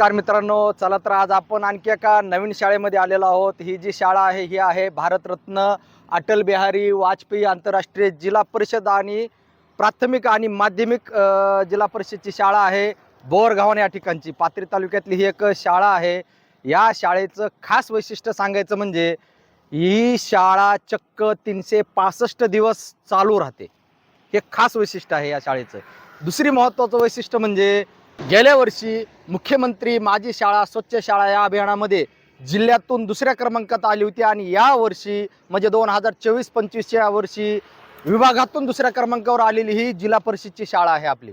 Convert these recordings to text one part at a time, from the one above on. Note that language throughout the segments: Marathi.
नमस्कार मित्रांनो चला तर आज आपण आणखी एका नवीन शाळेमध्ये आलेलो आहोत. ही जी शाळा आहे ही आहे भारतरत्न अटल बिहारी वाजपेयी आंतरराष्ट्रीय जिल्हा परिषद आणि प्राथमिक आणि माध्यमिक जिल्हा परिषदची शाळा आहे. बोरगावन या ठिकाणची पात्री तालुक्यातली ही एक शाळा आहे. या शाळेचं खास वैशिष्ट्य सांगायचं म्हणजे ही शाळा चक्क तीनशे पासष्ट दिवस चालू राहते. हे खास वैशिष्ट्य आहे या शाळेचं. दुसरी महत्त्वाचं वैशिष्ट्य म्हणजे गेल्या वर्षी मुख्यमंत्री माझी शाळा स्वच्छ शाळा या अभियानामध्ये जिल्ह्यातून दुसऱ्या क्रमांकात आली होती आणि या वर्षी म्हणजे दोन हजार चोवीस पंचवीसच्या वर्षी विभागातून दुसऱ्या क्रमांकावर आलेली ही जिल्हा परिषदची शाळा आहे आपली.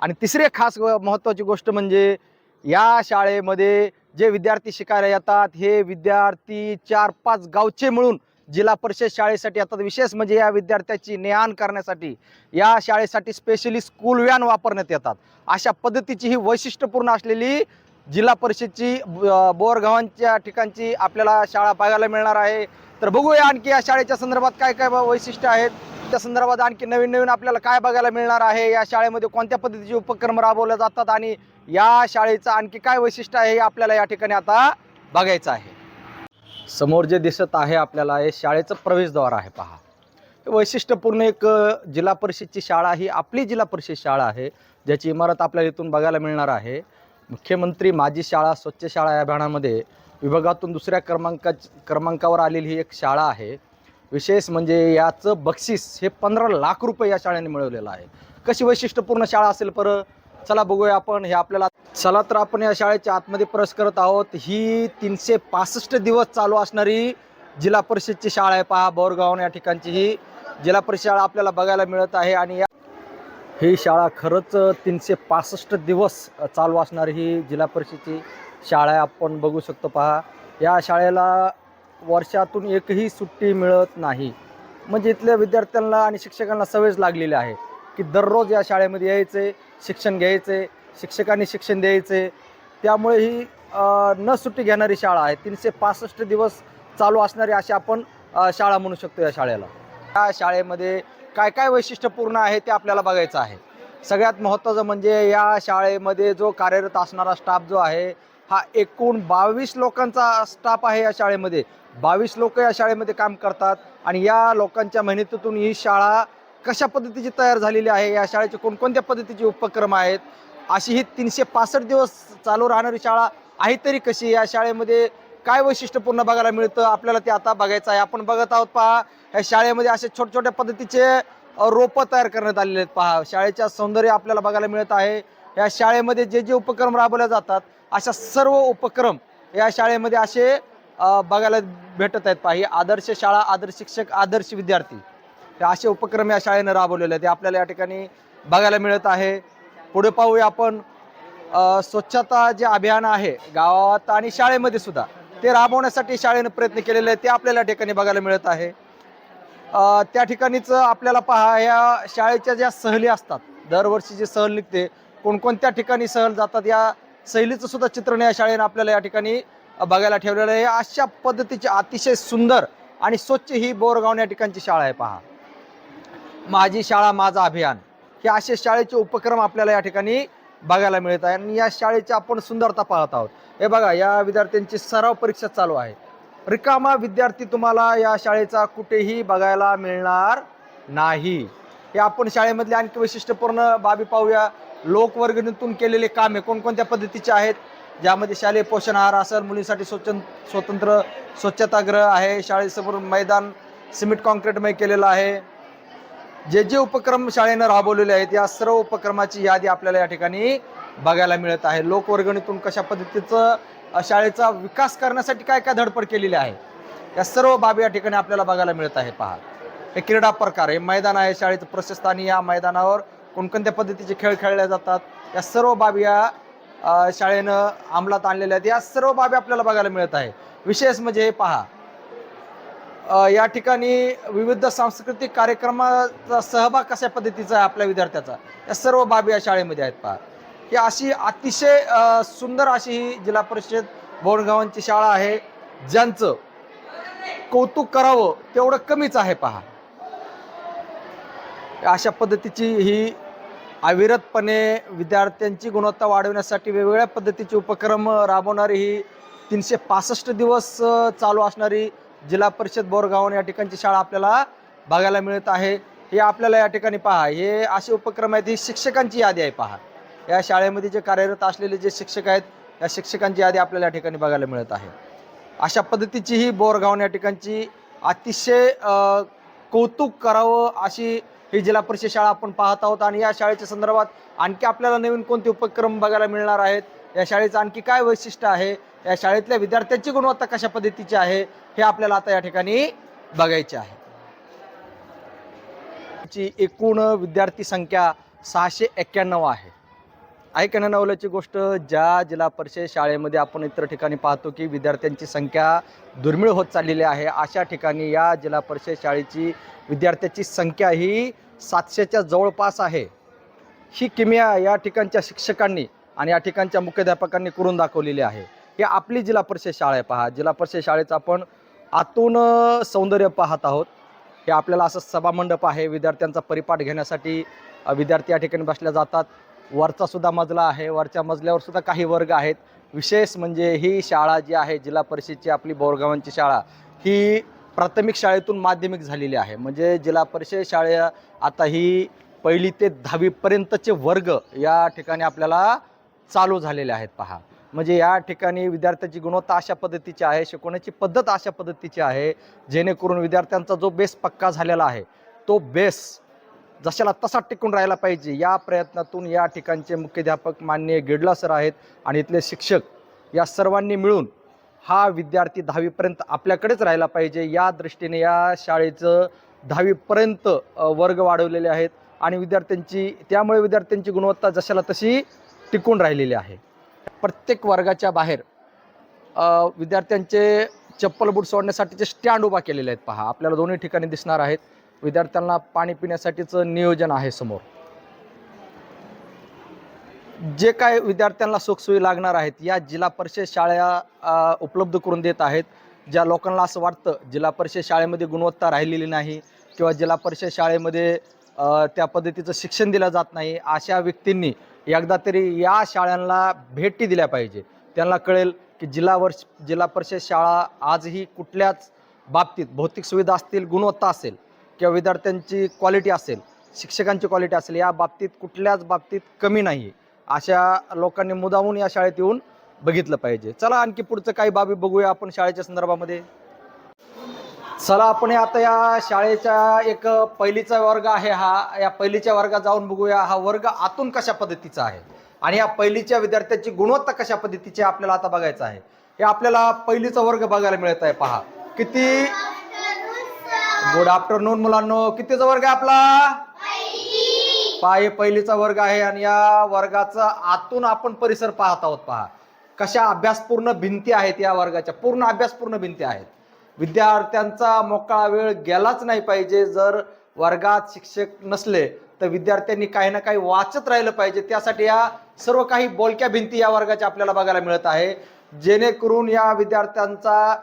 आणि तिसरी खास महत्त्वाची गोष्ट म्हणजे या शाळेमध्ये जे विद्यार्थी शिकायला येतात हे विद्यार्थी चार पाच गावचे मिळून जिल्हा परिषद शाळेसाठी आता विशेष म्हणजे या विद्यार्थ्याची ने आण करण्यासाठी या शाळेसाठी स्पेशली स्कूल व्हॅन वापरण्यात येतात. अशा पद्धतीची ही वैशिष्ट्यपूर्ण असलेली जिल्हा परिषदची ब- बोरगावांच्या ठिकाणची आपल्याला शाळा बघायला मिळणार आहे. तर बघूया आणखी या शाळेच्या संदर्भात काय काय ब- वैशिष्ट्य आहेत. त्या संदर्भात आणखी नवीन नवीन आपल्याला काय बघायला मिळणार आहे. या शाळेमध्ये कोणत्या पद्धतीचे उपक्रम राबवले जातात आणि या शाळेचं आणखी काय वैशिष्ट्य आहे हे आपल्याला या ठिकाणी आता बघायचं आहे. समोर जे दिसत आहे आपल्याला हे शाळेचं प्रवेशद्वार आहे पहा. वैशिष्ट्यपूर्ण एक जिल्हा परिषदची शाळा ही आपली जिल्हा परिषद शाळा आहे ज्याची इमारत आपल्याला इथून बघायला मिळणार आहे. मुख्यमंत्री माझी शाळा स्वच्छ शाळा या अभियानामध्ये विभागातून दुसऱ्या क्रमांका क्रमांकावर आलेली ही एक शाळा आहे. विशेष म्हणजे याचं बक्षीस हे पंधरा लाख रुपये या शाळेने मिळवलेलं आहे. कशी वैशिष्ट्यपूर्ण शाळा असेल पर चला बघूया आपण हे आपल्याला. चला तर आपण या शाळेच्या आतमध्ये प्रवेश करत आहोत. ही तीनशे पासष्ट दिवस चालू असणारी जिल्हा परिषदची शाळा आहे पहा बोरगाव या ठिकाणची ही. जिल्हा परिषद शाळा आपल्याला बघायला मिळत आहे आणि या ही शाळा खरंच तीनशे पासष्ट दिवस चालू असणारी ही जिल्हा परिषदची शाळा आहे. आपण बघू शकतो पहा या शाळेला वर्षातून एकही सुट्टी मिळत नाही. म्हणजे इथल्या विद्यार्थ्यांना आणि शिक्षकांना सवयच लागलेली आहे. की दररोज या शाळेमध्ये यायचे शिक्षण घ्यायचे शिक्षकांनी शिक्षण द्यायचे. त्यामुळे ही न सुट्टी घेणारी शाळा आहे. तीनशे पासष्ट दिवस चालू असणारी अशी आपण शाळा म्हणू शकतो या शाळेला. या शाळेमध्ये काय काय वैशिष्ट्यपूर्ण आहे ते आपल्याला बघायचं आहे. सगळ्यात महत्त्वाचं म्हणजे या शाळेमध्ये जो कार्यरत असणारा स्टाफ जो आहे हा एकूण बावीस लोकांचा स्टाफ आहे या शाळेमध्ये. बावीस लोक या शाळेमध्ये काम करतात आणि या लोकांच्या मेहनतीतून ही शाळा कशा पद्धतीची तयार झालेली आहे? या शाळेचे कोणकोणत्या पद्धतीचे उपक्रम आहेत? अशी ही तीनशे पासष्ट दिवस चालू राहणारी शाळा आहे तरी कशी? या शाळेमध्ये काय वैशिष्ट्यपूर्ण बघायला मिळतं? आपल्याला ते आता बघायचं आहे. आपण बघत आहोत पहा या शाळेमध्ये असे छोट्या छोट्या पद्धतीचे रोपं तयार करण्यात आलेले आहेत पहा. शाळेच्या सौंदर्य आपल्याला बघायला मिळत आहे. या शाळेमध्ये जे जे उपक्रम राबवले जातात अशा सर्व उपक्रम या शाळेमध्ये असे बघायला भेटत आहेत पहा. ही आदर्श शाळा आदर्श शिक्षक आदर्श विद्यार्थी. असे उपक्रम या शाळेनं राबवलेले आहेत. ते आपल्याला या ठिकाणी बघायला मिळत आहे. पुढे पाहूया आपण स्वच्छता जे अभियान आहे गावात आणि शाळेमध्ये सुद्धा ते राबवण्यासाठी शाळेनं प्रयत्न केलेले आहेत. ते आपल्याला या ठिकाणी बघायला मिळत आहे. त्या ठिकाणीच आपल्याला पहा या शाळेच्या ज्या सहली असतात दरवर्षी जी सहल निघते कोणकोणत्या ठिकाणी सहल जातात या सहलीचं सुद्धा चित्रण या शाळेनं आपल्याला या ठिकाणी बघायला ठेवलेलं आहे. अशा पद्धतीची अतिशय सुंदर आणि स्वच्छ ही बोरगाव या ठिकाणची शाळा आहे पहा. माझी शाळा माझा अभियान. हे असे शाळेचे उपक्रम आपल्याला या ठिकाणी बघायला मिळत आहे. आणि या शाळेची आपण सुंदरता पाहत आहोत. हे बघा या विद्यार्थ्यांची सराव परीक्षा चालू आहे. रिकामा विद्यार्थी तुम्हाला या शाळेचा कुठेही बघायला मिळणार नाही. हे आपण शाळेमधले आणखी वैशिष्ट्यपूर्ण बाबी पाहूया. लोकवर्गणीतून केलेले कामे कोणकोणत्या पद्धतीचे आहेत? ज्यामध्ये शालेय पोषण आहार असेल मुलींसाठी स्वच्छ स्वतंत्र स्वच्छतागृह आहे. शाळेसमोर मैदान सिमेंट कॉन्क्रीटमय केलेलं आहे. जे जे उपक्रम शाळेनं राबवलेले आहेत या सर्व उपक्रमाची यादी आपल्याला या ठिकाणी बघायला मिळत आहे. लोकवर्गणीतून कशा पद्धतीचं शाळेचा विकास करण्यासाठी काय काय धडपड केलेली आहे या सर्व बाबी या ठिकाणी आपल्याला बघायला मिळत आहे. पहा हे क्रीडा प्रकार हे मैदान आहे शाळेचं प्रशस्त आणि या मैदानावर कोणकोणत्या पद्धतीचे खेळ खेळले जातात या सर्व बाबी या शाळेनं अंमलात आणलेल्या आहेत. या सर्व बाबी आपल्याला बघायला मिळत आहे. विशेष म्हणजे हे पहा या ठिकाणी विविध सांस्कृतिक कार्यक्रमाचा सहभाग कशा पद्धतीचा आहे आपल्या विद्यार्थ्याचा? या सर्व बाबी या शाळेमध्ये आहेत पहा. ही अशी अतिशय सुंदर अशी ही जिल्हा परिषद भोरगावांची शाळा आहे. ज्यांचं कौतुक करावं तेवढं कमीच आहे पहा. अशा पद्धतीची ही अविरतपणे विद्यार्थ्यांची गुणवत्ता वाढवण्यासाठी वेगवेगळ्या पद्धतीचे उपक्रम राबवणारी ही तीनशे पासष्ट दिवस चालू असणारी जिल्हा परिषद बोरगावन या ठिकाणची शाळा आपल्याला बघायला मिळत आहे. हे आपल्याला या ठिकाणी पहा. हे असे उपक्रम आहेत. ही शिक्षकांची यादी आहे पहा. या शाळेमध्ये जे कार्यरत असलेले जे शिक्षक आहेत या शिक्षकांची यादी आपल्याला या ठिकाणी बघायला मिळत आहे. अशा पद्धतीची ही बोरगावन या ठिकाणची अतिशय कौतुक करावं अशी ही जिल्हा परिषद शाळा आपण पाहत आहोत. आणि या शाळेच्या संदर्भात आणखी आपल्याला नवीन कोणते उपक्रम बघायला मिळणार आहेत? या शाळेचं आणखी काय वैशिष्ट्य आहे? या शाळेतल्या विद्यार्थ्यांची गुणवत्ता कशा पद्धतीची आहे? हे आपल्याला आता या ठिकाणी बघायचे आहे. ची एकूण विद्यार्थी संख्या सहाशे एक्क्याण्णव आहे. ऐकणं नवल्याची गोष्ट? ज्या जिल्हा परिषद शाळेमध्ये आपण इतर ठिकाणी पाहतो की विद्यार्थ्यांची संख्या दुर्मिळ होत चाललेली आहे. अशा ठिकाणी या जिल्हा परिषद शाळेची विद्यार्थ्याची संख्या ही सातशेच्या जवळपास आहे. ही किमया या ठिकाणच्या शिक्षकांनी आणि या ठिकाणच्या मुख्याध्यापकांनी करून दाखवलेली आहे. ही आपली जिल्हा परिषद शाळा आहे पहा. जिल्हा परिषद शाळेचं आपण आतून सौंदर्य पाहत आहोत. हे आपल्याला असं सभामंडप आहे. विद्यार्थ्यांचा परिपाठ घेण्यासाठी विद्यार्थी या ठिकाणी बसल्या जातात. वरचा सुद्धा मजला आहे. वरच्या मजल्यावर सुद्धा काही वर्ग आहेत. विशेष म्हणजे ही शाळा जी आहे जिल्हा परिषदची आपली बोरगावांची शाळा ही प्राथमिक शाळेतून माध्यमिक झालेली आहे. म्हणजे जिल्हा परिषद शाळे आता ही पहिली ते दहावीपर्यंतचे वर्ग या ठिकाणी आपल्याला चालू झालेले आहेत पहा. म्हणजे या ठिकाणी विद्यार्थ्याची गुणवत्ता अशा पद्धतीची आहे शिकवण्याची पद्धत अशा पद्धतीची आहे जेणेकरून विद्यार्थ्यांचा जो बेस पक्का झालेला आहे तो बेस जशाला तसा टिकून राहायला पाहिजे या प्रयत्नातून या ठिकाणचे मुख्याध्यापक मान्य गिडला सर आहेत आणि इथले शिक्षक या सर्वांनी मिळून हा विद्यार्थी दहावीपर्यंत आपल्याकडेच राहायला पाहिजे. या दृष्टीने या शाळेचं दहावीपर्यंत वर्ग वाढवलेले आहेत आणि विद्यार्थ्यांची त्यामुळे विद्यार्थ्यांची गुणवत्ता जशाला तशी टिकून राहिलेली आहे. प्रत्येक वर्गाच्या बाहेर विद्यार्थ्यांचे चप्पल बूट सोडण्यासाठीचे स्टँड उभा केलेले आहेत पहा. आपल्याला दोन्ही ठिकाणी दिसणार आहेत. विद्यार्थ्यांना पाणी पिण्यासाठीचं नियोजन आहे समोर. जे काय विद्यार्थ्यांना सुखसोयी लागणार आहेत या जिल्हा परिषद शाळा उपलब्ध करून देत आहेत. ज्या लोकांना असं वाटतं जिल्हा परिषद शाळेमध्ये गुणवत्ता राहिलेली नाही किंवा जिल्हा परिषद शाळेमध्ये त्या पद्धतीचं शिक्षण दिलं जात नाही अशा व्यक्तींनी एकदा तरी या शाळांना भेटी दिल्या पाहिजे. त्यांना कळेल की जिल्हा वर्ष जिल्हा परिषद शाळा आजही कुठल्याच बाबतीत भौतिक सुविधा असतील गुणवत्ता असेल किंवा विद्यार्थ्यांची क्वालिटी असेल शिक्षकांची क्वालिटी असेल या बाबतीत कुठल्याच बाबतीत कमी नाही अशा लोकांनी मुदावून या शाळेत येऊन बघितलं पाहिजे. चला आणखी पुढचं काही बाबी बघूया आपण शाळेच्या संदर्भामध्ये. चला आपण आता या शाळेच्या एक पहिलीचा वर्ग आहे हा. या पहिलीच्या वर्गात जाऊन बघूया हा वर्ग आतून कशा पद्धतीचा आहे? आणि या पहिलीच्या विद्यार्थ्याची गुणवत्ता कशा पद्धतीची आहे आपल्याला आता बघायचं आहे? हे आपल्याला पहिलीचा वर्ग बघायला मिळत आहे पहा. किती? गुड आफ्टरनून मुलांनो. कितीचा वर्ग आहे आपला? पाय पहिलीचा वर्ग आहे. आणि या वर्गाचा आतून आपण परिसर पाहत आहोत पहा. कशा अभ्यासपूर्ण भिंती आहेत या वर्गाच्या? पूर्ण अभ्यासपूर्ण भिंती आहेत. विद्यार्थ्यांचा मोकळा वेळ गेलाच नाही पाहिजे. जर वर्गात शिक्षक नसले तर विद्यार्थ्यांनी काही ना काही वाचत राहिलं पाहिजे. त्यासाठी या सर्व काही बोलक्या भिंती या वर्गाच्या आपल्याला बघायला मिळत आहे. जेणेकरून या विद्यार्थ्यांचा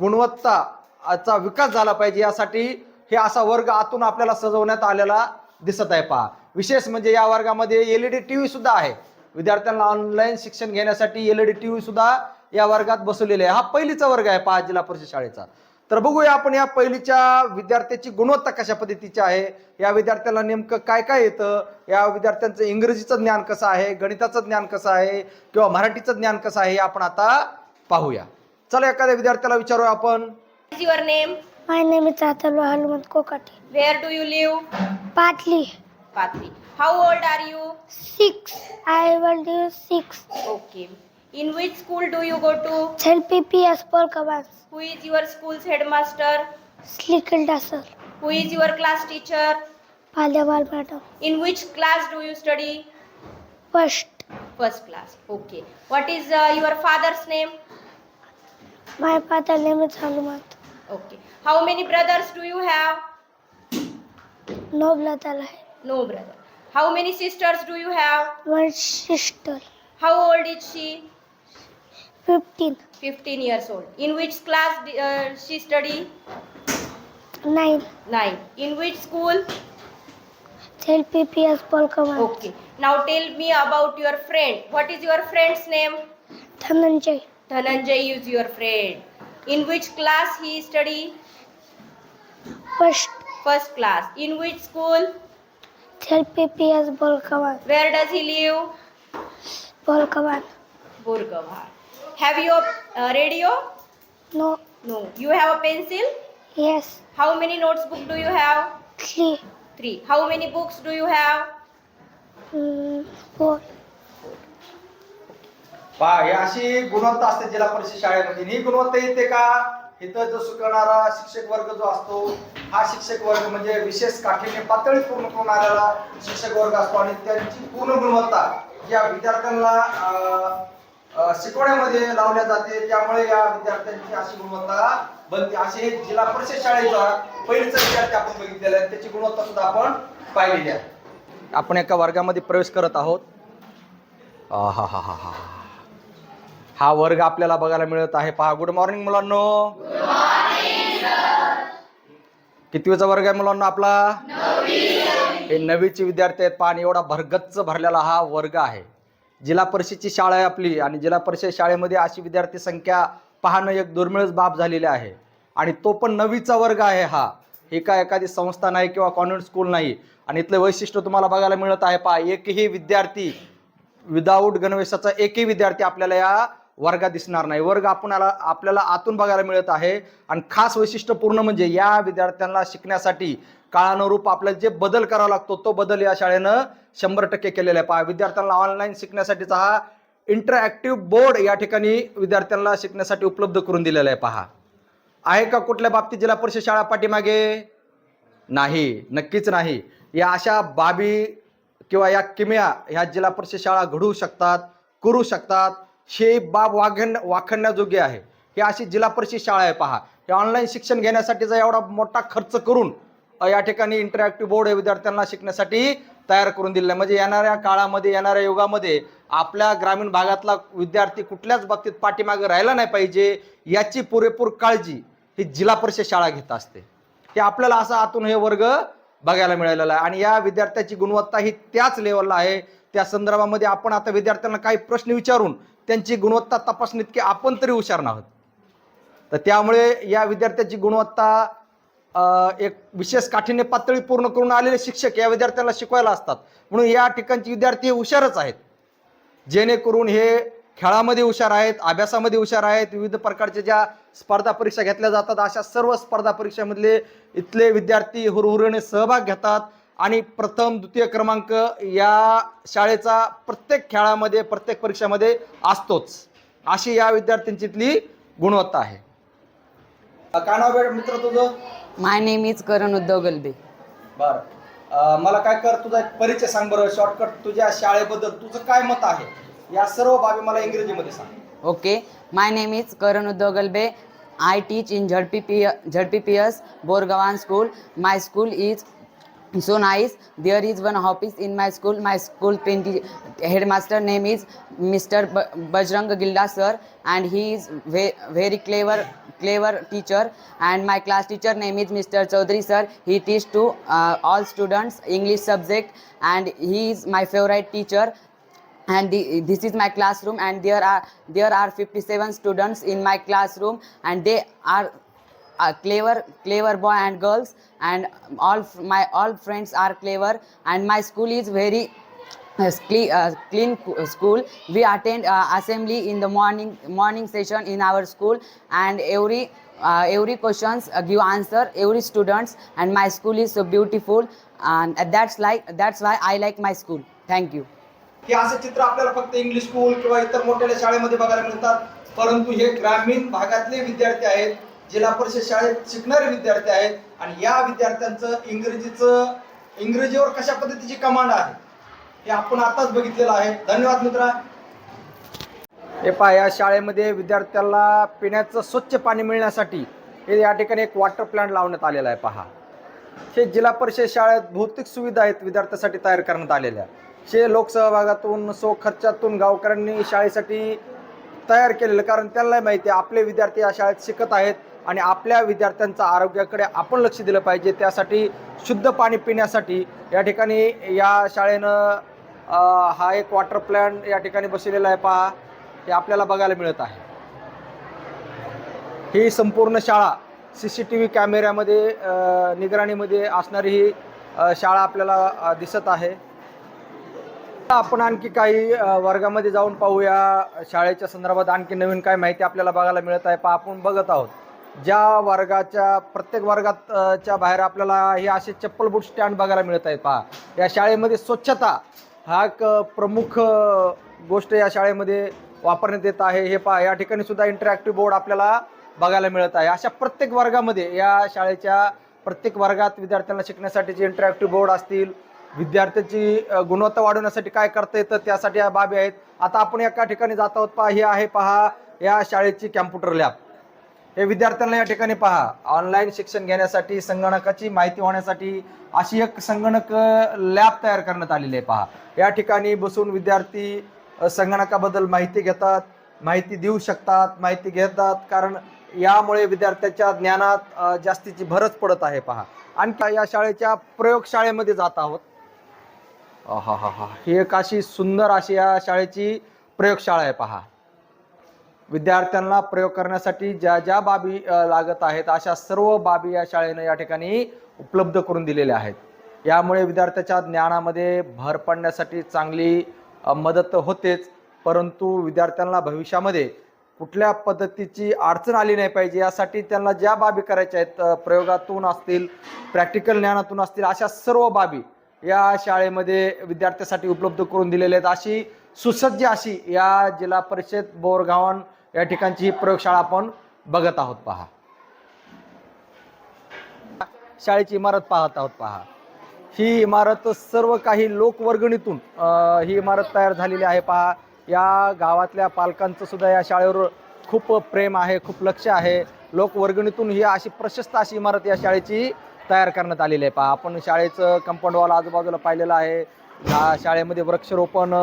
गुणवत्ताचा विकास झाला पाहिजे. यासाठी हे असा वर्ग आतून आपल्याला सजवण्यात आलेला दिसत आहे. पहा विशेष म्हणजे या वर्गामध्ये L E D T V सुद्धा आहे. विद्यार्थ्यांना ऑनलाईन शिक्षण घेण्यासाठी L E D T V सुद्धा या वर्गात बसवलेले आहे हा पहिलीचा वर्ग आहे पहा जिल्हा परिषद शाळेचा तर बघूया आपण या पहिलीच्या विद्यार्थ्याची गुणवत्ता कशा पद्धतीची आहे या विद्यार्थ्याला नेमकं काय काय येतं या विद्यार्थ्यांचं इंग्रजीचं ज्ञान कसं आहे गणिताचं ज्ञान कसं आहे किंवा मराठीचं ज्ञान कसं आहे हे आपण आता पाहूया चला एखाद्या विद्यार्थ्याला विचारूया आपण is your name? My name is Atalu Hanumat Kokati. Where do you live? Partly Patri. How old are you? six. I will do six. In which school do you go to? St. PPS Polkavans. Who is your school's headmaster? Slikilda sir. Who is your class teacher? Palyaval madam. In which class do you study? First, First class. Okay. What is uh, your father's name? my father name is Hanumat. Okay. How many brothers do you have? No brother. No brother. How many sisters do you have? One sister. How old is she? Fifteen. 15 years old. In which class uh, she study? Nine. 9. In which school? St. P.P.S. Polkaman. Okay. Now tell me about your friend. What is your friend's name? Dhananjay. Dhananjay is your friend. In which class he study? First, First class. In which school? St. P.P.S. Polkaman. Where does he live? Polkaman. Burgavar. Have you a uh, radio? No. No. You have a pencil? Yes. How many notebook do you have? Three. Three. How many books do you have? Mm, four. पहा ही अशी गुणवत्ता असते जिल्हा परिषद शाळेमध्ये ही गुणवत्ता येते का इथं जो शिकवणारा शिक्षक वर्ग जो असतो हा शिक्षक वर्ग म्हणजे विशेष काठीने पातळी पूर्ण करून आलेला शिक्षक वर्ग असतो आणि त्यांची पूर्ण गुणवत्ता या विद्यार्थ्यांना शिकवण्यामध्ये लावल्या जाते. त्यामुळे या विद्यार्थ्यांची अशी गुणवत्ता बनते. असे हे जिल्हा परिषद शाळेचा पहिलीचा विद्यार्थी आपण बघितलेला आहे. त्याची गुणवत्ता सुद्धा आपण पाहिलेली आहे. आपण एका वर्गामध्ये प्रवेश करत आहोत. हा हा हा हा. हा वर्ग आपल्याला बघायला मिळत आहे. पहा गुड मॉर्निंग मुलांनो. कितवीचा वर्ग आहे मुलांना आपला? हे नवीचे विद्यार्थी आहेत. पहा एवढा भरगच्च भरलेला हा वर्ग आहे. जिल्हा परिषदची शाळा आहे आपली आणि जिल्हा परिषद शाळेमध्ये अशी विद्यार्थी संख्या पाहणं एक दुर्मिळच बाब झालेली आहे. आणि तो पण नवीचा वर्ग आहे हा. हे काय एखादी संस्था नाही किंवा कॉन्व्हेंट स्कूल नाही. आणि इथलं वैशिष्ट्य तुम्हाला बघायला मिळत आहे पहा एकही विद्यार्थी विदाऊट गणवेशाचा एकही विद्यार्थी आपल्याला या वर्गात दिसणार नाही. वर्ग आपणाला आपल्याला आतून बघायला मिळत आहे. आणि खास वैशिष्ट्यपूर्ण म्हणजे या विद्यार्थ्यांना शिकण्यासाठी काळानुरूप आपल्याला जे बदल करावा लागतो तो बदल या शाळेनं शंभर टक्के केलेला आहे. पहा विद्यार्थ्यांना ऑनलाईन शिकण्यासाठीचा हा इंटरॅक्टिव्ह बोर्ड या ठिकाणी विद्यार्थ्यांना शिकण्यासाठी उपलब्ध करून दिलेला आहे पहा. आहे का कुठल्या बाबतीत जिल्हा परिषद शाळा पाठीमागे? नाही नक्कीच नाही. या अशा बाबी किंवा या किमया ह्या जिल्हा परिषद शाळा घडवू शकतात करू शकतात हे बाब वाघण वाखणण्याजोगे आहे. ही अशी जिल्हा परिषद शाळा आहे पहा. हे ऑनलाईन शिक्षण घेण्यासाठीचा एवढा मोठा खर्च करून या ठिकाणी इंटरॅक्टिव्ह बोर्ड हे विद्यार्थ्यांना शिकण्यासाठी तयार करून दिलेलं आहे. म्हणजे येणाऱ्या काळामध्ये येणाऱ्या युगामध्ये आपल्या ग्रामीण भागातला विद्यार्थी कुठल्याच बाबतीत पाठीमागे राहिला नाही पाहिजे याची पुरेपूर काळजी ही जिल्हा परिषद शाळा घेत असते. हे आपल्याला असं आतून हे वर्ग बघायला मिळालेला आहे. आणि या विद्यार्थ्याची गुणवत्ता ही त्याच लेवलला आहे. त्या संदर्भामध्ये आपण आता विद्यार्थ्यांना काही प्रश्न विचारून त्यांची गुणवत्ता तपासणीत की आपण तरी हुशार आहोत तर त्यामुळे या विद्यार्थ्याची गुणवत्ता एक विशेष काठीण्य पातळी पूर्ण करून आलेले शिक्षक या विद्यार्थ्यांना शिकवायला असतात. म्हणून या ठिकाणचे विद्यार्थी हुशारच आहेत. जेणेकरून हे खेळामध्ये हुशार आहेत अभ्यासामध्ये हुशार आहेत विविध प्रकारच्या ज्या स्पर्धा परीक्षा घेतल्या जातात अशा सर्व स्पर्धा परीक्षामधले इथले विद्यार्थी हुरहुरीने सहभाग घेतात. आणि प्रथम द्वितीय क्रमांक या शाळेचा प्रत्येक खेळामध्ये प्रत्येक परीक्षामध्ये असतोच. अशी या विद्यार्थ्यांची इथली गुणवत्ता आहे. काय नाव मित्र तुझं? My name is Karan Uddhav Galbe बरं. मला काय कर तुझा एक परिचय सांग बरं शॉर्टकट तुझ्या शाळेबद्दल तुझं काय मत आहे? या सर्व बाबी मला इंग्रजीमध्ये सांग. Okay my name is Karan Uddhav Galbe I teach in ZP P ZP P S Borgavan school my school is so nice. There is one office in my school. My school headmaster name is mr bajrang gilda sir. And he is ve- very clever clever teacher. And my class teacher name is mr chaudhary sir. He teach to uh, all students english subject. And he is my favorite teacher. And the, this is my classroom. And there are there are 57 students in my classroom. And they are uh, clever clever boy and girls and all my all friends are clever and my school is very uh, cle- uh, clean school we attend uh, assembly in the morning morning session in our school and every uh, every questions uh, give answer every students and my school is so beautiful and that's like that's why i like my school thank you हे असे चित्र आपल्याला फक्त इंग्लिश स्कूल किंवा इतर मोठ्या शाळेमध्ये बघायला मिळतात परंतु हे ग्रामीण भागातले विद्यार्थी आहेत जिल्हा परिषद शाळेत शिकणारे विद्यार्थी आहेत आणि या विद्यार्थ्यांचं इंग्रजीचं इंग्रजीवर कशा पद्धतीची कमांड आहे हे आपण आताच बघितलेलं आहे. धन्यवाद मित्रा. हे पहा या शाळेमध्ये विद्यार्थ्याला पिण्याचं स्वच्छ पाणी मिळण्यासाठी हे या ठिकाणी एक वॉटर प्लांट लावण्यात आलेला आहे पहा. हे जिल्हा परिषद शाळेत भौतिक सुविधा आहेत विद्यार्थ्यासाठी तयार करण्यात आलेल्या. हे लोकसहभागातून सो खर्चातून गावकऱ्यांनी शाळेसाठी तयार केलेलं कारण त्यांना माहिती आहे आपले विद्यार्थी या शाळेत शिकत आहेत. आणि आपल्या विद्यार्थ्यांच्या आरोग्याकडे आपण लक्ष दिलं पाहिजे. त्यासाठी शुद्ध पाणी पिण्यासाठी या ठिकाणी या शाळेनं हा एक वॉटर प्लॅन या ठिकाणी बसवलेला आहे पहा. हे आपल्याला बघायला मिळत आहे. ही संपूर्ण शाळा सी सी टी व्ही कॅमेऱ्यामध्ये निगराणीमध्ये असणारी ही शाळा आपल्याला दिसत आहे. आपण आणखी काही वर्गामध्ये जाऊन पाहूया. शाळेच्या संदर्भात आणखी नवीन काय माहिती आपल्याला बघायला मिळत आहे. पहा आपण बघत आहोत. ज्या वर्गाच्या प्रत्येक वर्गात अ, च्या बाहेर आपल्याला हे असे चप्पल बूट स्टँड बघायला मिळत आहेत पहा. या शाळेमध्ये स्वच्छता हा एक अ, प्रमुख अ, गोष्ट या शाळेमध्ये वापरण्यात येत आहे. हे पहा या ठिकाणी सुद्धा इंटरॅक्टिव्ह बोर्ड आपल्याला बघायला मिळत आहे. अशा प्रत्येक वर्गामध्ये या शाळेच्या प्रत्येक वर्गात विद्यार्थ्यांना शिकण्यासाठीचे इंटरॅक्टिव्ह बोर्ड असतील विद्यार्थ्याची अ, गुणवत्ता वाढवण्यासाठी काय करता येतं त्यासाठी या बाबी आहेत. आता आपण एका ठिकाणी जात आहोत पहा हे आहे पहा या शाळेची कॅम्प्युटर लॅब हे विद्यार्थ्यांना या ठिकाणी पहा. ऑनलाईन शिक्षण घेण्यासाठी संगणकाची माहिती होण्यासाठी अशी एक संगणक लॅब तयार करण्यात आलेली आहे पहा. या ठिकाणी बसून विद्यार्थी संगणकाबद्दल माहिती घेतात माहिती देऊ शकतात माहिती घेतात. कारण यामुळे विद्यार्थ्याच्या ज्ञानात जास्तीची भरच पडत आहे पहा. आणखी या शाळेच्या प्रयोगशाळेमध्ये जात आहोत. हा हा हा ही एक अशी सुंदर अशी या शाळेची प्रयोगशाळा आहे पहा. विद्यार्थ्यांना प्रयोग करण्यासाठी ज्या ज्या बाबी लागत आहेत अशा सर्व बाबी या शाळेनं या ठिकाणी उपलब्ध करून दिलेल्या आहेत. यामुळे विद्यार्थ्याच्या ज्ञानामध्ये भर पडण्यासाठी चांगली मदत होतेच परंतु विद्यार्थ्यांना भविष्यामध्ये कुठल्या पद्धतीची अडचण आली नाही पाहिजे यासाठी त्यांना ज्या बाबी करायच्या आहेत प्रयोगातून असतील प्रॅक्टिकल ज्ञानातून असतील अशा सर्व बाबी या शाळेमध्ये विद्यार्थ्यासाठी उपलब्ध करून दिलेल्या आहेत. अशी सुसज्ज अशी या जिल्हा परिषद बोरगावन या ठिकाणची ही प्रयोगशाळा आपण बघत आहोत पहा. शाळेची इमारत पाहत आहोत पहा. ही इमारत सर्व काही लोकवर्गणीतून ही इमारत तयार झालेली आहे पहा. या गावातल्या पालकांचं सुद्धा या शाळेवर खूप प्रेम आहे खूप लक्ष आहे. लोकवर्गणीतून ही अशी प्रशस्त अशी इमारत या शाळेची तयार करण्यात आलेली आहे पहा. आपण शाळेचं कंपाऊंड वॉल आजूबाजूला पाहिलेलं आहे. या शाळेमध्ये वृक्षरोपण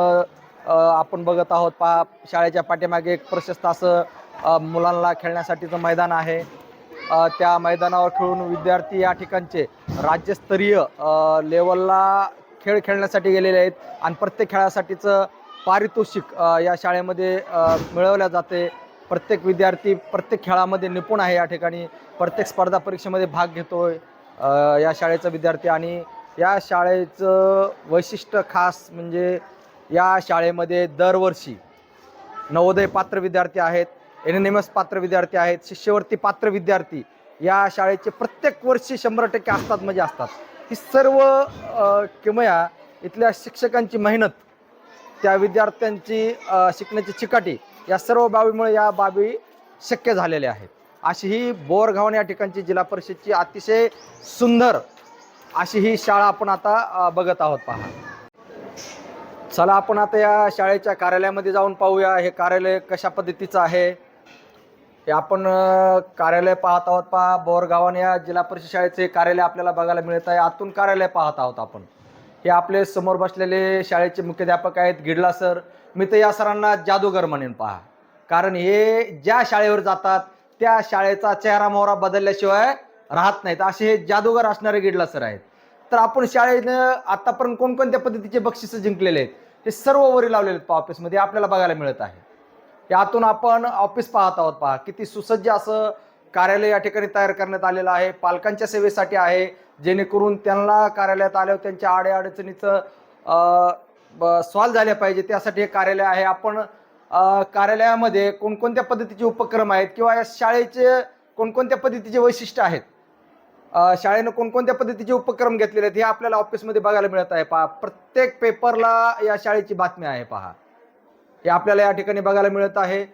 आपण बघत आहोत पा शाळेच्या पाठीमागे एक प्रशस्त असं मुलांना खेळण्यासाठीचं मैदान आहे. त्या मैदानावर खेळून विद्यार्थी या ठिकाणचे राज्यस्तरीय लेवलला खेळ खेळण्यासाठी गेलेले आहेत आणि प्रत्येक खेळासाठीचं पारितोषिक या शाळेमध्ये मिळवल्या जाते. प्रत्येक विद्यार्थी प्रत्येक खेळामध्ये निपुण आहे या ठिकाणी. प्रत्येक स्पर्धा परीक्षेमध्ये भाग घेतो या शाळेचा विद्यार्थी. आणि या शाळेचं वैशिष्ट्य खास म्हणजे या शाळेमध्ये दरवर्षी नवोदय पात्र विद्यार्थी आहेत एन एन एम एस पात्र विद्यार्थी आहेत शिष्यवर्ती पात्र विद्यार्थी या शाळेचे प्रत्येक वर्षी शंभर टक्के असतात म्हणजे असतात. ही सर्व किमया इथल्या शिक्षकांची मेहनत त्या विद्यार्थ्यांची शिकण्याची चिकाटी या सर्व बाबीमुळे या बाबी शक्य झालेल्या आहेत. अशी ही बोरगावन या ठिकाणची जिल्हा परिषदची अतिशय सुंदर अशी ही शाळा आपण आता बघत आहोत पहा. चला आपण आता या शाळेच्या कार्यालयामध्ये जाऊन पाहूया हे कार्यालय कशा पद्धतीचं आहे. हे आपण कार्यालय पाहत आहोत पहा बोरगावाने या जिल्हा परिषद शाळेचे कार्यालय आपल्याला बघायला मिळत आहे. आतून कार्यालय पाहत आहोत आपण. हे आपले समोर बसलेले शाळेचे मुख्याध्यापक आहेत गिडला सर. मी तर या सरांना जादूगर म्हणेन पहा. कारण हे ज्या शाळेवर जातात त्या शाळेचा चेहरा मोहरा बदलल्याशिवाय राहत नाहीत. असे हे जादूगर असणारे गिडला सर आहेत. तर आपण शाळेनं आतापर्यंत कोणकोणत्या पद्धतीचे बक्षिसं जिंकलेले आहेत? हे सर्व वरी लावलेले आहेत पहा ऑफिसमध्ये आपल्याला बघायला मिळत आहे. यातून आपण ऑफिस पाहत आहोत पहा. किती सुसज्ज असं कार्यालय या ठिकाणी तयार करण्यात आलेलं आहे. पालकांच्या सेवेसाठी आहे जेणेकरून त्यांना कार्यालयात आल्यावर त्यांच्या आडे अडचणीचं सॉल्व झाल्या पाहिजे. त्यासाठी हे कार्यालय आहे. आपण कार्यालयामध्ये कोणकोणत्या पद्धतीचे उपक्रम आहेत किंवा या शाळेचे कोणकोणत्या पद्धतीचे वैशिष्ट्य आहेत? शाळेनं कोणकोणत्या पद्धतीचे उपक्रम घेतलेले आहेत हे आपल्याला ऑफिसमध्ये बघायला मिळत आहे. पहा प्रत्येक पेपरला या शाळेची बातमी आहे पहा. हे आपल्याला या ठिकाणी बघायला मिळत आहे.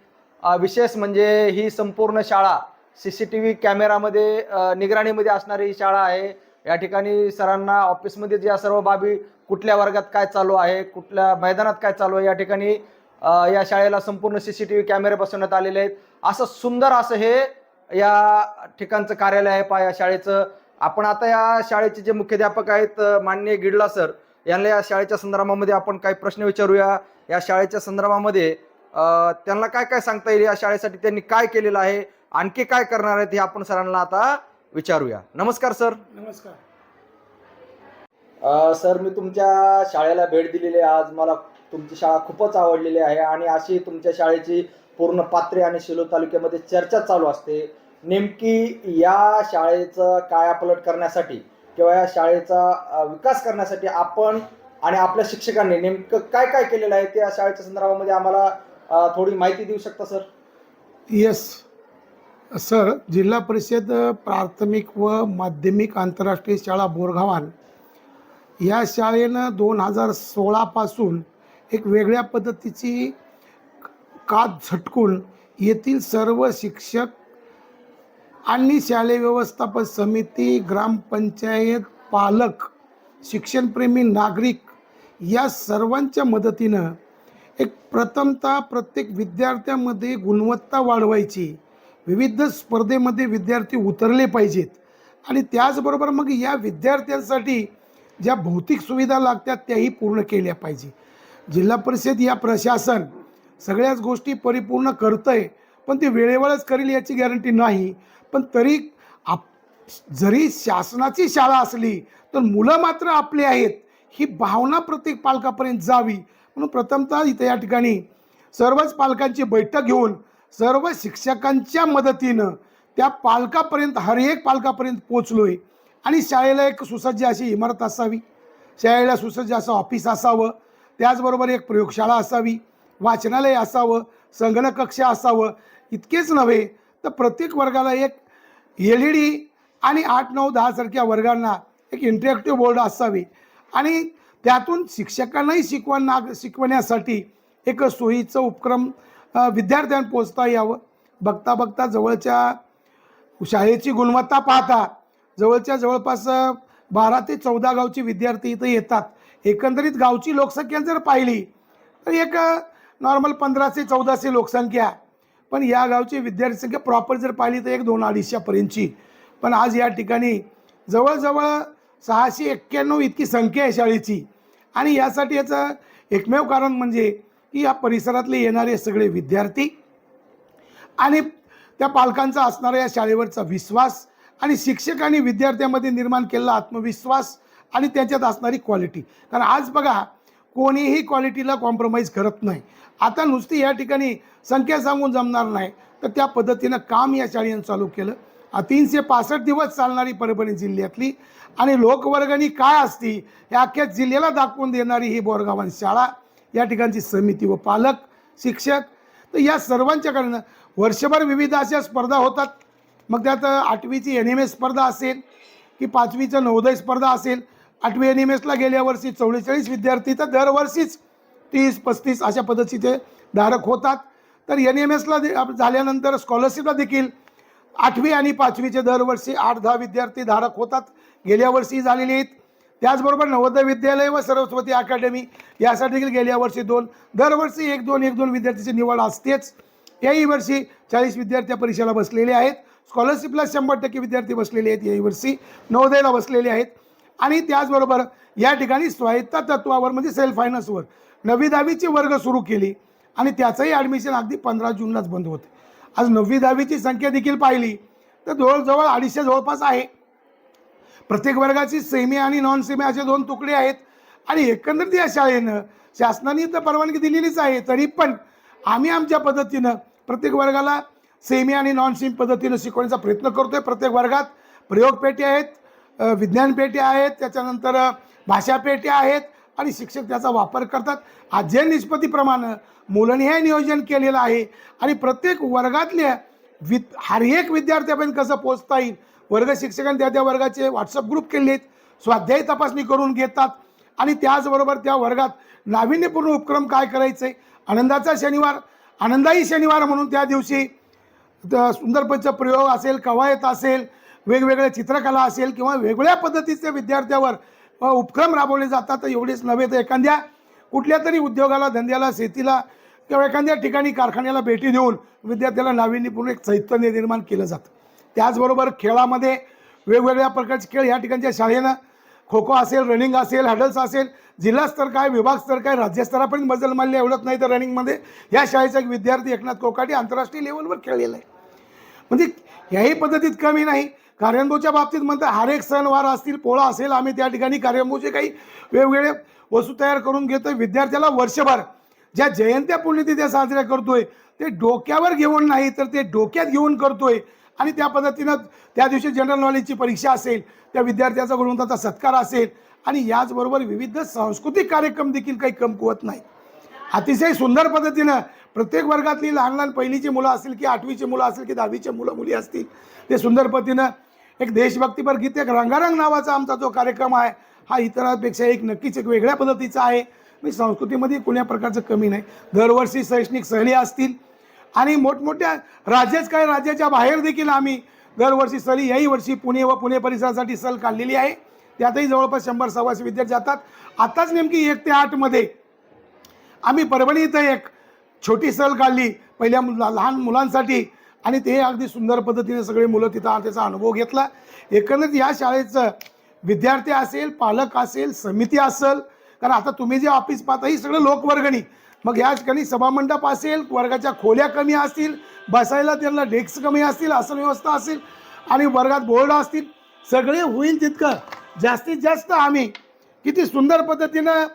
विशेष म्हणजे ही संपूर्ण शाळा सी सी टी व्ही कॅमेरामध्ये निगराणीमध्ये असणारी ही शाळा आहे. या ठिकाणी सरांना ऑफिसमध्ये ज्या सर्व बाबी कुठल्या वर्गात काय चालू आहे कुठल्या मैदानात काय चालू आहे या ठिकाणी या शाळेला संपूर्ण सी सी टी व्ही कॅमेरे बसवण्यात आलेले आहेत. असं सुंदर असं हे या ठिकाणचं कार्यालय आहे पहा या शाळेचं. आपण आता या शाळेचे जे मुख्याध्यापक आहेत अ, माननीय गिडला सर यांना या शाळेच्या संदर्भामध्ये आपण काही प्रश्न विचारूया. या शाळेच्या संदर्भामध्ये अ, त्यांना काय काय सांगता येईल? या शाळेसाठी त्यांनी काय केलेलं आहे? आणखी काय करणार आहेत हे आपण सरांना आता विचारूया. नमस्कार सर. नमस्कार. अ, सर मी तुमच्या शाळेला भेट दिलेली आहे. आज मला तुमची शाळा खूपच आवडलेली आहे आणि अशी तुमच्या शाळेची पूर्ण पात्रे आणि शिलो तालुक्यामध्ये चर्चा चालू असते. नेमकी या शाळेचं कायापलट करण्यासाठी किंवा या शाळेचा विकास करण्यासाठी आपण आणि आपल्या शिक्षकांनी नेमकं काय काय केलेलं आहे त्या शाळेच्या संदर्भामध्ये आम्हाला थोडी माहिती देऊ शकता सर? येस सर जिल्हा परिषद प्राथमिक व माध्यमिक आंतरराष्ट्रीय शाळा बोरगावान या शाळेनं दोन हजार सोळापासून एक वेगळ्या पद्धतीची कात झटकून येथील सर्व शिक्षक आणि शालेय व्यवस्थापन समिती ग्रामपंचायत पालक शिक्षणप्रेमी नागरिक या सर्वांच्या मदतीनं एक प्रथमतः प्रत्येक विद्यार्थ्यामध्ये गुणवत्ता वाढवायची. विविध स्पर्धेमध्ये विद्यार्थी उतरले पाहिजेत. आणि त्याचबरोबर मग या विद्यार्थ्यांसाठी ज्या भौतिक सुविधा लागतात त्याही पूर्ण केल्या पाहिजे. जिल्हा परिषद या प्रशासन सगळ्याच गोष्टी परिपूर्ण करतंय पण ते वेळेवरच करेल याची गॅरंटी नाही. पण तरी आप जरी शासनाची शाळा असली तर मुलं मात्र आपली आहेत. ही भावना प्रत्येक पालकापर्यंत जावी. म्हणून प्रथमतः इथं या ठिकाणी सर्वच पालकांची बैठक घेऊन सर्व शिक्षकांच्या मदतीनं त्या पालकापर्यंत हर एक पालकापर्यंत पोचलो आहे आणि शाळेला एक सुसज्ज अशी इमारत असावी. शाळेला सुसज्ज असं ऑफिस असावं. त्याचबरोबर एक प्रयोगशाळा असावी. वाचनालय असावं. संगणक कक्ष असावं. इतकेच नव्हे तर प्रत्येक वर्गाला एक एल ई डी आणि आठ नऊ दहासारख्या वर्गांना एक इंटरॅक्टिव्ह बोर्ड असावी. आणि त्यातून शिक्षकांनाही शिकवणा शिकवण्यासाठी एक सोयीचं उपक्रम विद्यार्थ्यांना पोचता यावं. बघता बघता जवळच्या शाळेची गुणवत्ता पाहता जवळच्या जवळपास बारा ते चौदा गावचे विद्यार्थी इथं येतात. एकंदरीत गावची लोकसंख्या जर पाहिली तर एक नॉर्मल पंधराशे चौदाशे लोकसंख्या पण या गावची विद्यार्थी संख्या प्रॉपर जर पाहिली तर एक दोन अडीचशेपर्यंतची पण आज या ठिकाणी जवळजवळ सहाशे एक्क्याण्णव इतकी संख्या आहे शाळेची. आणि यासाठी याचं एकमेव कारण म्हणजे की या परिसरातले येणारे सगळे विद्यार्थी आणि त्या पालकांचा असणारा या शाळेवरचा विश्वास आणि शिक्षक आणि विद्यार्थ्यांमध्ये निर्माण केलेला आत्मविश्वास आणि त्याच्यात असणारी क्वालिटी कारण आज बघा कोणीही क्वालिटीला कॉम्प्रोमाइज करत नाही. आता नुसती या ठिकाणी संख्या सांगून जमणार नाही. तर त्या पद्धतीनं काम या शाळेनं चालू केलं. तीनशे पासष्ट दिवस चालणारी परभणी जिल्ह्यातली. आणि लोकवर्गणी काय असती या अख्ख्या जिल्ह्याला दाखवून देणारी ही बोरगावान शाळा या ठिकाणची समिती व पालक शिक्षक तर या सर्वांच्या कारण वर्षभर विविध अशा स्पर्धा होतात. मग त्यात आठवीची एन एम एस स्पर्धा असेल की पाचवीचं नवोदय स्पर्धा असेल आठवी एन एम एसला गेल्या वर्षी चौवेचाळीस विद्यार्थी तर दरवर्षीच तीस पस्तीस अशा पद्धतीचे धारक होतात. तर एन एम एसला दे झाल्यानंतर स्कॉलरशिपला देखील आठवी आणि पाचवीचे दरवर्षी आठ दहा विद्यार्थी धारक होतात. गेल्या वर्षी झालेले आहेत. त्याचबरोबर नवोदय विद्यालय व सरस्वती अकॅडमी यासाठी देखील गेल्या वर्षी दोन दरवर्षी एक दोन एक दोन विद्यार्थीची निवड असतेच. याही वर्षी चाळीस विद्यार्थी परीक्षेला बसलेले आहेत. स्कॉलरशिपला शंभर टक्के विद्यार्थी बसलेले आहेत याही वर्षी. नवोदयला बसलेले आहेत. आणि त्याचबरोबर या ठिकाणी स्वायत्ता तत्वावर म्हणजे सेल्फ फायनान्सवर नववी दहावीची वर्ग सुरू केली आणि त्याचंही ॲडमिशन अगदी पंधरा जूनलाच बंद होते. आज नववी दहावीची संख्या देखील पाहिली तर जवळजवळ अडीचशे जवळपास आहे. प्रत्येक वर्गाची सेमी आणि नॉन सेमी असे दोन तुकडे आहेत आणि एकंदरीत या शाळेनं शासनाने तर परवानगी दिलेलीच आहे. तरी पण आम्ही आमच्या पद्धतीनं प्रत्येक वर्गाला सेमी आणि नॉन सेमी पद्धतीनं शिकवण्याचा प्रयत्न करतोय. प्रत्येक वर्गात प्रयोगपेटी आहेत. विज्ञान पेट्या आहेत त्याच्यानंतर भाषा पेट्या आहेत आणि शिक्षक त्याचा वापर करतात. आज निष्पत्तीप्रमाणे मुलांनी हे नियोजन केलेलं आहे आणि प्रत्येक वर्गातल्या वि हर एक विद्यार्थ्यापर्यंत कसं पोचता येईल? वर्ग शिक्षकांनी त्या त्या वर्गाचे व्हॉट्सअप ग्रुप केले आहेत. स्वाध्यायी तपासणी करून घेतात आणि त्याचबरोबर त्या वर्गात नाविन्यपूर्ण उपक्रम काय करायचे? आनंदाचा शनिवार आनंदाई शनिवार म्हणून त्या दिवशी त- सुंदरपंच प्रयोग असेल कवायत असेल वेगवेगळ्या चित्रकला असेल किंवा वेगवेगळ्या पद्धतीचे विद्यार्थ्यावर उपक्रम राबवले जातात एवढेच नव्हे तर एखाद्या कुठल्या तरी उद्योगाला धंद्याला शेतीला किंवा एखाद्या ठिकाणी कारखान्याला भेटी देऊन विद्यार्थ्याला नाविन्यपूर्ण एक चैतन्य निर्माण केलं जातं. त्याचबरोबर खेळामध्ये वेगवेगळ्या प्रकारचे खेळ या ठिकाणच्या शाळेनं खो खो असेल रनिंग असेल हॅडल्स असेल जिल्हास्तर काय विभागस्तर काय राज्यस्तरापर्यंत मजल मारले एवढंच नाही तर रनिंगमध्ये या शाळेचा एक विद्यार्थी एकनाथ कोकाटे आंतरराष्ट्रीय लेवलवर खेळलेला आहे. म्हणजे ह्याही पद्धतीत कमी नाही. कार्यानुभवच्या बाबतीत म्हणतात हर एक सणवार असतील पोळा असेल आम्ही त्या ठिकाणी कार्यानुभवचे काही वेगवेगळे वस्तू तयार करून घेतो विद्यार्थ्याला वर्षभर ज्या जयंत्या पुण्यतिथ्या साजऱ्या करतोय ते डोक्यावर घेऊन नाही तर ते डोक्यात घेऊन करतोय. आणि त्या पद्धतीनं त्या दिवशी जनरल नॉलेजची परीक्षा असेल त्या विद्यार्थ्याचा गुणवंताचा सत्कार असेल. आणि याचबरोबर विविध सांस्कृतिक कार्यक्रम देखील काही कमकुवत नाही अतिशय सुंदर पद्धतीनं प्रत्येक वर्गातली लहान लहान पहिलीची मुलं असतील की आठवीची मुलं असतील की दहावीचे मुलं मुली असतील ते सुंदर पद्धतीनं एक देशभक्तीपर गीत एक रंगारंग नावाचा आमचा जो कार्यक्रम आहे हा इतरांपेक्षा एक नक्कीच एक वेगळ्या पद्धतीचा आहे. मी संस्कृतीमध्ये कुण्या प्रकारचं कमी नाही. दरवर्षी शैक्षणिक सहली असतील. आणि मोठमोठ्या राज्याच काय राज्याच्या बाहेर देखील आम्ही दरवर्षी सहली याही वर्षी पुणे व पुणे परिसरासाठी सल काढलेली आहे. त्यातही जवळपास शंभर सव्वाशे विद्यार्थी जातात. आताच नेमकी एक ते आठमध्ये आम्ही परभणी इथं एक छोटी सहल काढली. पहिल्या मुला लहान मुलांसाठी आणि ते अगदी सुंदर पद्धतीने सगळे मुलं तिथं त्याचा अनुभव घेतला. एकंदरीत या शाळेचं विद्यार्थी असेल पालक असेल समिती असेल कारण आता तुम्ही जे ऑफिस पाहता ही सगळं लोकवर्गणी. मग या ठिकाणी सभामंडप असेल वर्गाच्या खोल्या कमी असतील बसायला त्यांना डेस्क कमी असतील आसन व्यवस्था असेल आणि वर्गात बोर्ड असतील. सगळे होईल तितकं. जास्तीत जास्त आम्ही किती सुंदर पद्धतीनं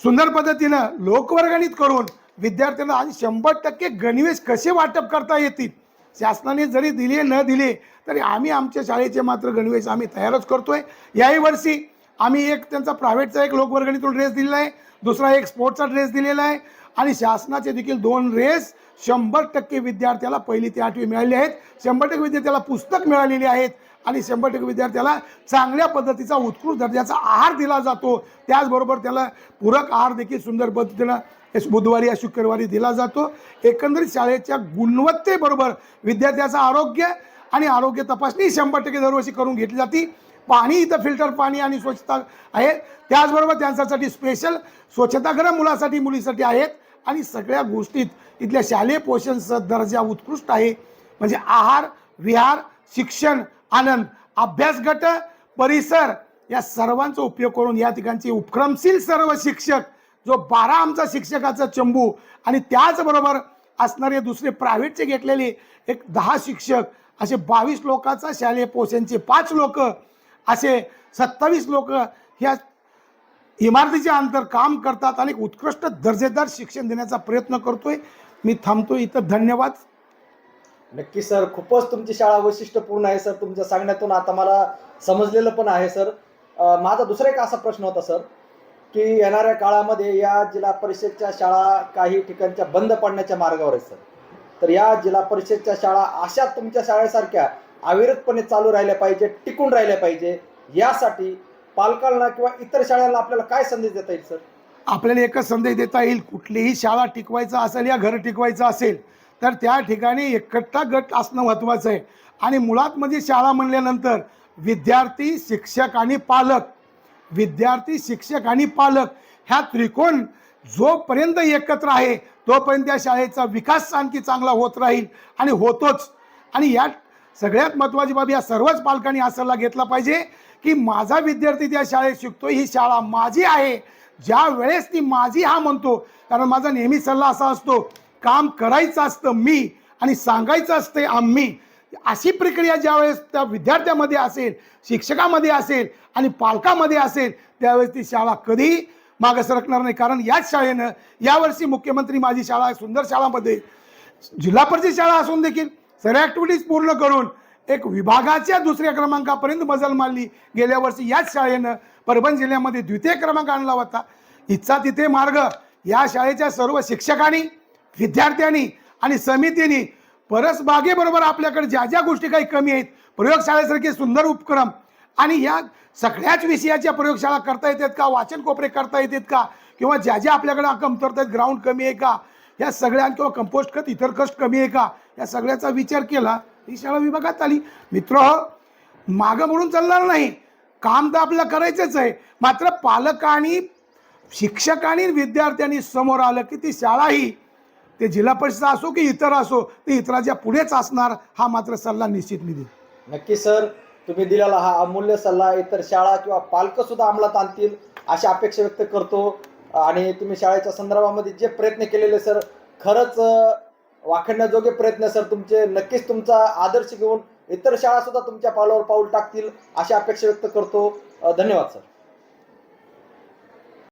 सुंदर पद्धतीनं लोकवर्गणीत करून विद्यार्थ्यांना आणि शंभर टक्के गणवेश कसे वाटप करता येतील? शासनाने जरी दिले न दिले तरी आम्ही आमच्या शाळेचे मात्र गणवेश आम्ही तयारच करतोय. याही वर्षी आम्ही एक त्यांचा प्रायव्हेटचा एक लोकवर्गणीतून ड्रेस दिलेला आहे दुसरा एक स्पोर्टचा ड्रेस दिलेला आहे आणि शासनाचे देखील दोन ड्रेस शंभर टक्के विद्यार्थ्याला पहिली ते आठवी मिळाली आहेत. शंभर टक्के विद्यार्थ्याला पुस्तक मिळालेली आहेत आणि शंभर टक्के विद्यार्थ्याला चांगल्या पद्धतीचा उत्कृष्ट दर्जाचा आहार दिला जातो. त्याचबरोबर त्याला पूरक आहार देखील सुंदर पद्धतीनं बुधवारी या शुक्रवारी दिला जातो. एकंदरीत शाळेच्या गुणवत्तेबरोबर विद्यार्थ्याचं आरोग्य आणि आरोग्य तपासणी शंभर टक्के दरवर्षी करून घेतली जाते. पाणी इथं फिल्टर पाणी आणि स्वच्छता आहे. त्याचबरोबर त्यांच्यासाठी स्पेशल स्वच्छतागृह मुलासाठी मुलीसाठी आहेत. आणि सगळ्या गोष्टीत इथल्या शालेय पोषण दर्जा उत्कृष्ट आहे. म्हणजे आहार विहार शिक्षण आनंद अभ्यास गट परिसर या सर्वांचा उपयोग करून या ठिकाणचे उपक्रमशील सर्व शिक्षक जो बारा आमचा शिक्षकाचा चंबू आणि त्याचबरोबर असणारे दुसरे प्रायव्हेटचे घेतलेले एक दहा शिक्षक असे बावीस लोकांचा शालेय पोषणचे पाच लोक असे सत्तावीस लोक ह्या इमारतीच्या अंतर काम करतात आणि उत्कृष्ट दर्जेदार शिक्षण देण्याचा प्रयत्न करतोय. मी थांबतो इथं. धन्यवाद. नक्की सर खूपच तुमची शाळा वैशिष्ट्यपूर्ण आहे सर. तुमच्या सांगण्यातून आता मला समजलेलं पण आहे सर. माझा दुसरा एक असा प्रश्न होता सर. की येणाऱ्या काळामध्ये या जिल्हा परिषदच्या शाळा काही ठिकाणच्या बंद पडण्याच्या मार्गावर आहेत सर. तर या जिल्हा परिषदच्या शाळा अशा तुमच्या शाळेसारख्या अविरतपणे चालू राहिल्या पाहिजे टिकून राहिल्या पाहिजे. यासाठी पालकांना किंवा इतर शाळांना आपल्याला काय संदेश देता येईल सर? आपल्याला एकच संदेश देता येईल कुठलीही शाळा टिकवायचं असेल या घर टिकवायचं असेल तर त्या ठिकाणी एकट्टा गट असणं महत्त्वाचं आहे. आणि मुळात म्हणजे शाळा म्हणल्यानंतर विद्यार्थी शिक्षक आणि पालक विद्यार्थी शिक्षक आणि पालक ह्या त्रिकोण जोपर्यंत एकत्र आहे तोपर्यंत त्या शाळेचा विकास आणखी चांगला होत राहील आणि होतोच. आणि या सगळ्यात महत्त्वाची बाब या सर्वच पालकांनी हा सल्ला घेतला पाहिजे की माझा विद्यार्थी त्या शाळेत शिकतो ही शाळा माझी आहे. ज्या वेळेस ती माझी हा म्हणतो. कारण माझा नेहमी सल्ला असा असतो काम करायचं असतं मी आणि सांगायचं असते आम्ही. अशी प्रक्रिया ज्यावेळेस त्या विद्यार्थ्यामध्ये असेल शिक्षकामध्ये असेल आणि पालकामध्ये असेल त्यावेळेस ती शाळा कधीही मागं सरकणार नाही. कारण याच शाळेनं यावर्षी मुख्यमंत्री माझी शाळा सुंदर शाळामध्ये. जिल्हा परिषद शाळा असून देखील सर्व ॲक्टिव्हिटीज पूर्ण करून एक विभागाच्या दुसऱ्या क्रमांकापर्यंत मजल मारली. गेल्या वर्षी याच शाळेनं परभणी जिल्ह्यामध्ये द्वितीय क्रमांक आणला होता. इच्छा तिथे मार्ग या शाळेच्या सर्व शिक्षकांनी विद्यार्थ्यांनी आणि समितीने परसबागेबरोबर आपल्याकडे ज्या ज्या गोष्टी काही कमी आहेत प्रयोगशाळेसारखे सुंदर उपक्रम आणि या सगळ्याच विषयाच्या प्रयोगशाळा करता येतात का वाचन कोपरे करता येतात का किंवा ज्या ज्या आपल्याकडे कमतरता आहेत ग्राउंड कमी आहे का या सगळ्या किंवा कंपोस्ट खत इतर कष्ट कमी आहे का या सगळ्याचा विचार केला ही शाळा विभागात आली. मित्र मागं म्हणून चालणार नाही. काम तर आपल्याला करायचंच आहे. मात्र पालकांनी शिक्षकांनी विद्यार्थ्यांनी समोर आलं की ती शाळा ही ते जिल्हा परिषद असो की इतर असो ते इतराच्या पुढेच असणार हा मात्र सल्ला निश्चित मी देईल नक्की सर. तुम्ही दिलेला हा अमूल्य सल्ला इतर शाळा किंवा पालक सुद्धा अंमलात आणतील अशी अपेक्षा व्यक्त करतो. आणि तुम्ही शाळेच्या संदर्भामध्ये जे प्रयत्न केलेले सर खरंच वाखडण्याजोगे प्रयत्न सर तुमचे नक्कीच तुमचा आदर्श घेऊन इतर शाळा सुद्धा तुमच्या पावलावर पाऊल टाकतील अशी अपेक्षा व्यक्त करतो. धन्यवाद सर.